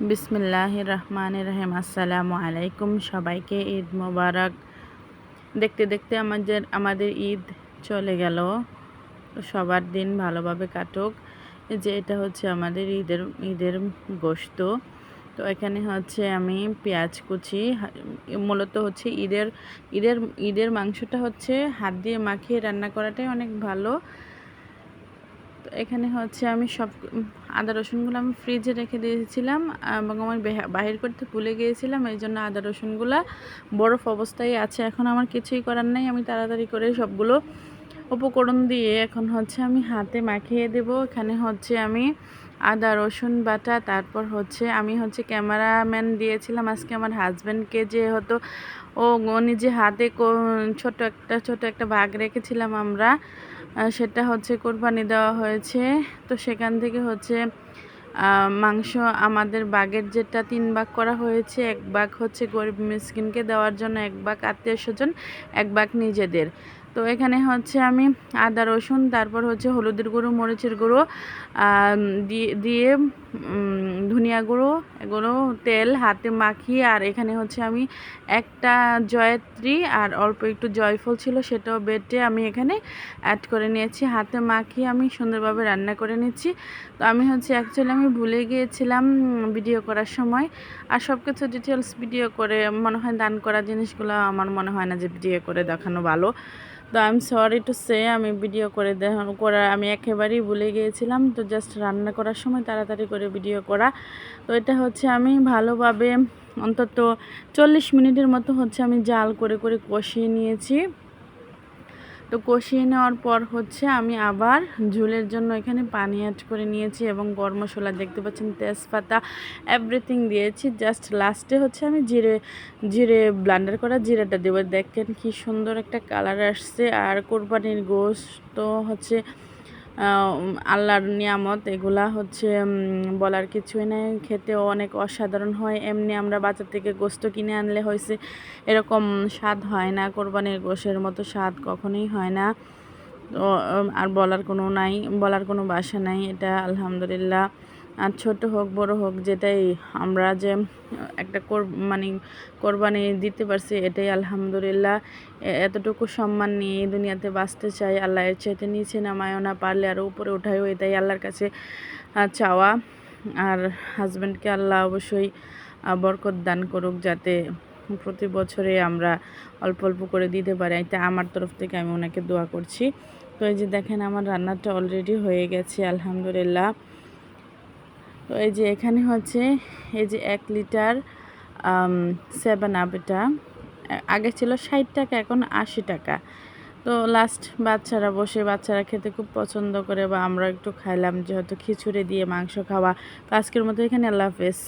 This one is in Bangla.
বিসমিল্লাহ রহমান রহিম। আসসালামু আলাইকুম সবাইকে। ঈদ মোবারক। দেখতে দেখতে আমাদের আমাদের ঈদ চলে গেল। সবার দিন ভালোভাবে কাটুক। যে এটা হচ্ছে আমাদের ঈদের ঈদের গোস্ত তো এখানে হচ্ছে আমি পেঁয়াজ কুচি মূলত হচ্ছে ঈদের ঈদের ঈদের মাংসটা হচ্ছে হাত দিয়ে মাখিয়ে রান্না করাটাই অনেক ভালো। এখানে হচ্ছে আমি সব আদা রসুনগুলো আমি ফ্রিজে রেখে দিয়েছিলাম, এবং আমার বাহির করতে ভুলে গিয়েছিলাম, এই জন্য আদা রসুনগুলো বরফ অবস্থায় আছে। এখন আমার কিছুই করার নেই, আমি তাড়াতাড়ি করে সবগুলো উপকরণ দিয়ে এখন হচ্ছে আমি হাতে মাখিয়ে দেব। এখানে হচ্ছে আমি আদা, রসুন বাটা, তারপর হচ্ছে আমি হচ্ছে ক্যামেরাম্যান দিয়েছিলাম। আজকে আমার হাজব্যান্ডকে যে হতো ও নিজে হাতে ছোট একটা ছোট একটা বাঘ রেখেছিলাম আমরা। সেটা হচ্ছে কোরবানি দেওয়া হয়েছে। তো সেখান থেকে হচ্ছে মাংস আমাদের বাঘের যেটা তিন ভাগ করা হয়েছে, এক ভাগ হচ্ছে গরিব মিসকিনকে দেওয়ার জন্য, এক ভাগ আত্মীয় স্বজন, এক ভাগ নিজেদের। তো এখানে হচ্ছে আমি আদা, রসুন, তারপর হচ্ছে হলুদের গুঁড়ো, মরিচের গুঁড়ো দিয়ে দিয়ে ধনিয়া গুঁড়ো, এগুলো তেল হাতে মাখিয়ে, আর এখানে হচ্ছে আমি একটা জয়ত্রী আর অল্প একটু জয়ফল ছিল সেটাও বেটে আমি এখানে অ্যাড করে নিয়েছি। হাতে মাখিয়ে আমি সুন্দরভাবে রান্না করে নিচ্ছি। তো আমি হচ্ছে অ্যাকচুয়ালি আমি ভুলে গিয়েছিলাম ভিডিও করার সময়। আর সব কিছু ডিটেলস ভিডিও করে মনে হয় দান করা জিনিসগুলো আমার মনে হয় না যে ভিডিও করে দেখানো ভালো। তো I am sorry to say আমি ভিডিও করে করা আমি একেবারেই ভুলে গিয়েছিলাম। তো জাস্ট রান্না করার সময় তাড়াতাড়ি করে ভিডিও করা। তো এটা হচ্ছে আমি ভালোভাবে অন্তত চল্লিশ মিনিটের মতো হচ্ছে আমি জাল করে করে কষিয়ে নিয়েছি। তো কষিয়ে নেওয়ার পর হচ্ছে আমি আবার ঝুলের জন্য এখানে পানি অ্যাড করে নিয়েছি এবং গরম মশলা দেখতে পাচ্ছেন, তেজপাতা এভরিথিং দিয়েছি। জাস্ট লাস্টে হচ্ছে আমি জিরে জিরে ব্লান্ডার করা জিরাটা দেবো। দেখেন কি সুন্দর একটা কালার আসছে। আর কোরবানির গোশ তো হচ্ছে আল্লাহর নিয়ামত, এগুলা হচ্ছে বলার কিছুই নাই। খেতেও অনেক অসাধারণ হয়। এমনি আমরা বাজার থেকে গোস্ত কিনে আনলে হয়েছে, এরকম স্বাদ হয় না। কোরবানির গোশের মতো স্বাদ কখনোই হয় না। আর বলার কোনো নাই, বলার কোনো বাসা নাই। এটা আলহামদুলিল্লাহ। আর ছোট হোক, বড় হোক, যেটাই আমরা যে একটা কোর মানে কোরবানি দিতে পারছি, এটাই আলহামদুলিল্লাহ। এতটুকু সম্মান নিয়ে এই দুনিয়াতে বাঁচতে চাই আল্লাহ এর চাইতে নিচে নামায়ও না, পারলে আরও উপরে উঠায়ও, এটাই আল্লাহর কাছে চাওয়া। আর হাজব্যান্ডকে আল্লাহ অবশ্যই বরকত দান করুক, যাতে প্রতি বছরে আমরা অল্প অল্প করে দিতে পারি। এটা আমার তরফ থেকে আমি ওনাকে দোয়া করছি। তো এই যে দেখেন, আমার রান্নাটা অলরেডি হয়ে গেছে, আলহামদুলিল্লাহ। তো এই যে এখানে হচ্ছে, এই যে এক লিটার সেভেন আপ এটা। আগে ছিল ষাট টাকা, এখন আশি টাকা। তো লাস্ট বাচ্চারা বসে, বাচ্চারা খেতে খুব পছন্দ করে বা আমরা একটু খাইলাম, যেহেতু খিচুড়ি দিয়ে মাংস খাওয়া। তো আজকের মতো এখানে আল্লাহ হাফেজ।